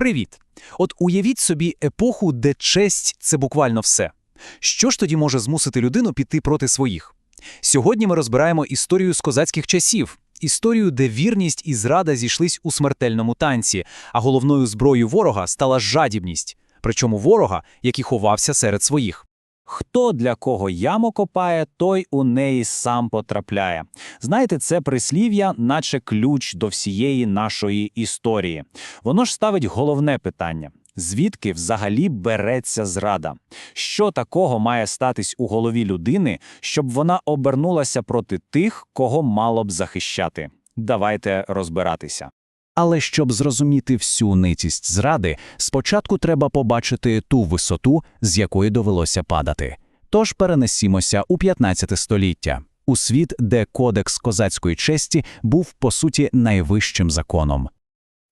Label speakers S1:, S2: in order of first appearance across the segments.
S1: Привіт! От уявіть собі епоху, де честь це буквально все. Що ж тоді може змусити людину піти проти своїх? Сьогодні ми розбираємо історію з козацьких часів, історію, де вірність і зрада зійшлись у смертельному танці, а головною зброєю ворога стала жадібність, причому ворога, який ховався серед своїх.
S2: Хто для кого яму копає, той у неї сам потрапляє. Знаєте, це прислів'я, наче ключ до всієї нашої історії. Воно ж ставить головне питання: звідки взагалі береться зрада? Що такого має статись у голові людини, щоб вона обернулася проти тих, кого мало б захищати? Давайте розбиратися.
S3: Але щоб зрозуміти всю ницість зради, спочатку треба побачити ту висоту, з якої довелося падати. Тож перенесімося у 15 століття, у світ, де кодекс козацької честі був по суті найвищим законом.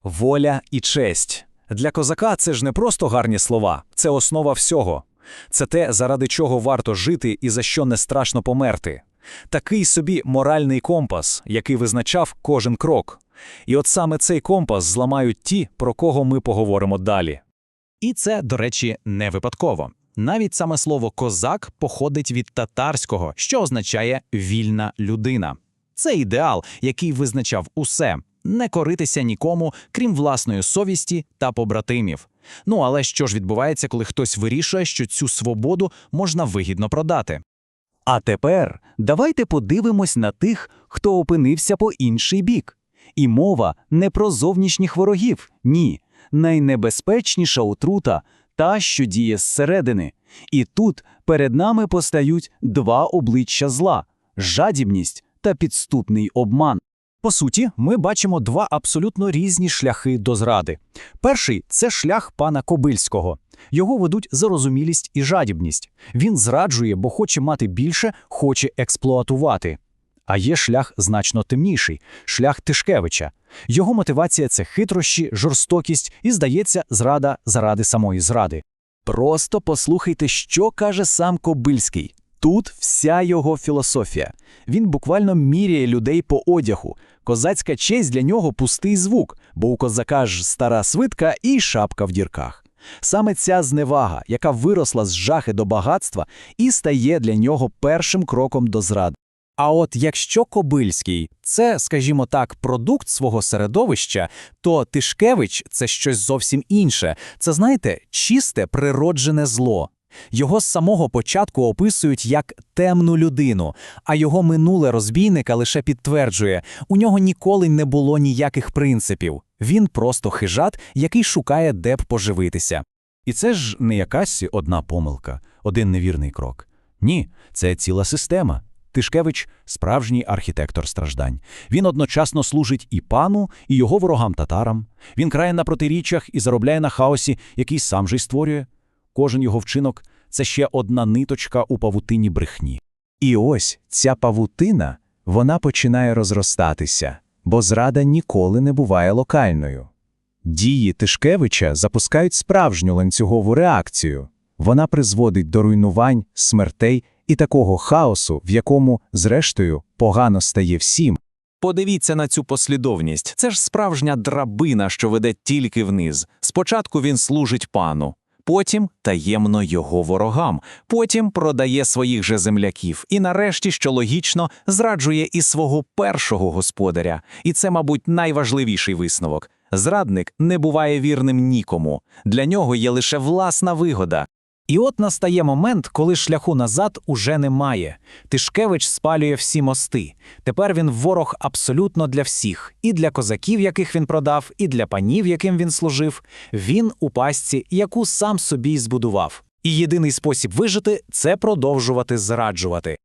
S1: Воля і честь. Для козака це ж не просто гарні слова, це основа всього. Це те, заради чого варто жити і за що не страшно померти. Такий собі моральний компас, який визначав кожен крок. І от саме цей компас зламають ті, про кого ми поговоримо далі. І це, до речі, не випадково. Навіть саме слово козак походить від татарського, що означає вільна людина. Це ідеал, який визначав усе не коритися нікому, крім власної совісті та побратимів. Ну але що ж відбувається, коли хтось вирішує, що цю свободу можна вигідно продати?
S3: А тепер давайте подивимось на тих, хто опинився по інший бік. І мова не про зовнішніх ворогів, ні. Найнебезпечніша отрута та, що діє зсередини. І тут перед нами постають два обличчя зла жадібність та підступний обман.
S1: По суті, ми бачимо два абсолютно різні шляхи до зради. Перший це шлях пана Кобильського. Його ведуть зарозумілість і жадібність. Він зраджує, бо хоче мати більше, хоче експлуатувати. А є шлях значно темніший шлях Тишкевича. Його мотивація це хитрощі, жорстокість і, здається, зрада заради самої зради.
S3: Просто послухайте, що каже сам Кобильський. Тут вся його філософія. Він буквально міряє людей по одягу. Козацька честь для нього пустий звук, бо у козака ж стара свитка і шапка в дірках. Саме ця зневага, яка виросла з жахи до багатства, і стає для нього першим кроком до зради.
S1: А от якщо Кобильський це, скажімо так, продукт свого середовища, то Тишкевич це щось зовсім інше. Це, знаєте, чисте природжене зло. Його з самого початку описують як темну людину, а його минуле розбійника лише підтверджує, у нього ніколи не було ніяких принципів. Він просто хижат, який шукає де б поживитися.
S3: І це ж не якась одна помилка, один невірний крок. Ні, це ціла система. Тишкевич справжній архітектор страждань. Він одночасно служить і пану, і його ворогам татарам. Він крає на протиріччях і заробляє на хаосі, який сам же й створює. Кожен його вчинок це ще одна ниточка у павутині брехні. І ось ця павутина вона починає розростатися, бо зрада ніколи не буває локальною. Дії Тишкевича запускають справжню ланцюгову реакцію. Вона призводить до руйнувань, смертей і такого хаосу, в якому, зрештою, погано стає всім.
S4: Подивіться на цю послідовність. Це ж справжня драбина, що веде тільки вниз. Спочатку він служить пану, потім таємно його ворогам, потім продає своїх же земляків і, нарешті, що логічно, зраджує і свого першого господаря. І це, мабуть, найважливіший висновок. Зрадник не буває вірним нікому. Для нього є лише власна вигода.
S1: І от настає момент, коли шляху назад уже немає. Тишкевич спалює всі мости. Тепер він ворог абсолютно для всіх, і для козаків, яких він продав, і для панів, яким він служив. Він у пастці, яку сам собі збудував. І єдиний спосіб вижити це продовжувати зраджувати.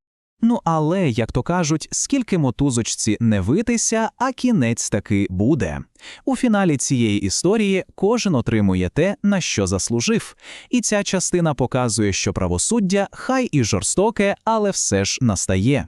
S1: Ну але, як то кажуть, скільки мотузочці не витися, а кінець таки буде. У фіналі цієї історії кожен отримує те, на що заслужив. І ця частина показує, що правосуддя хай і жорстоке, але все ж настає.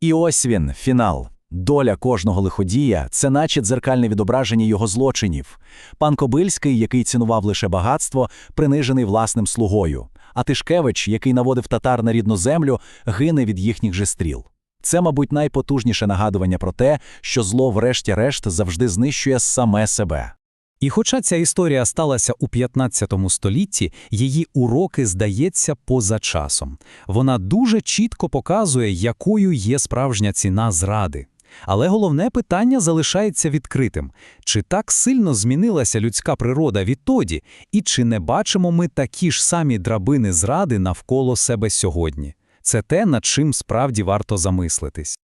S3: І ось він, фінал. Доля кожного лиходія це наче дзеркальне відображення його злочинів. Пан Кобильський, який цінував лише багатство, принижений власним слугою а Тишкевич, який наводив татар на рідну землю, гине від їхніх же стріл. Це, мабуть, найпотужніше нагадування про те, що зло, врешті-решт, завжди знищує саме себе.
S1: І хоча ця історія сталася у 15 столітті, її уроки, здається, поза часом. Вона дуже чітко показує, якою є справжня ціна зради. Але головне питання залишається відкритим. Чи так сильно змінилася людська природа відтоді, і чи не бачимо ми такі ж самі драбини зради навколо себе сьогодні? Це те, над чим справді варто замислитись.